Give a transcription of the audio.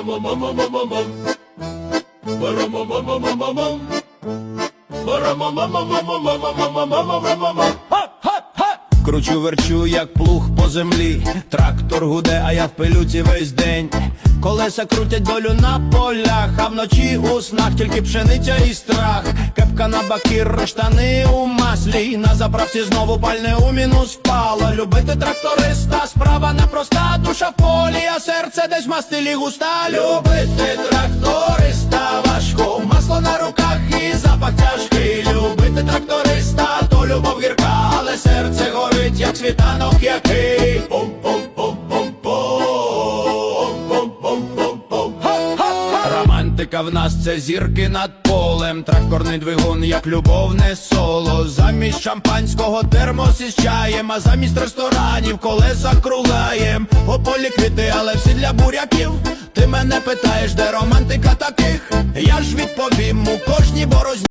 Ba-ra-ma-ma-ma-ma-ma-ma-ma. Кручу верчу, як плуг по землі, трактор гуде, а я в пилюці весь день. Колеса крутять долю на полях, а вночі у снах тільки пшениця і страх. Кепка на бакір, штани у маслі. На заправці знову пальне у мінус впала. Любити тракториста, справа непроста, душа в полі, а серце десь в мастилі густа. Любити тракториста важко, масло на руках і запах тяжкий. Любити тракториста світанок який. Романтика в нас це зірки над полем, тракторний двигун, як любовне соло. Замість шампанського термос із чаєм, а замість ресторанів колеса кругаєм. По полі квіти, але всі для буряків. Ти мене питаєш, де романтика таких? Я ж відповім у кожній борозні.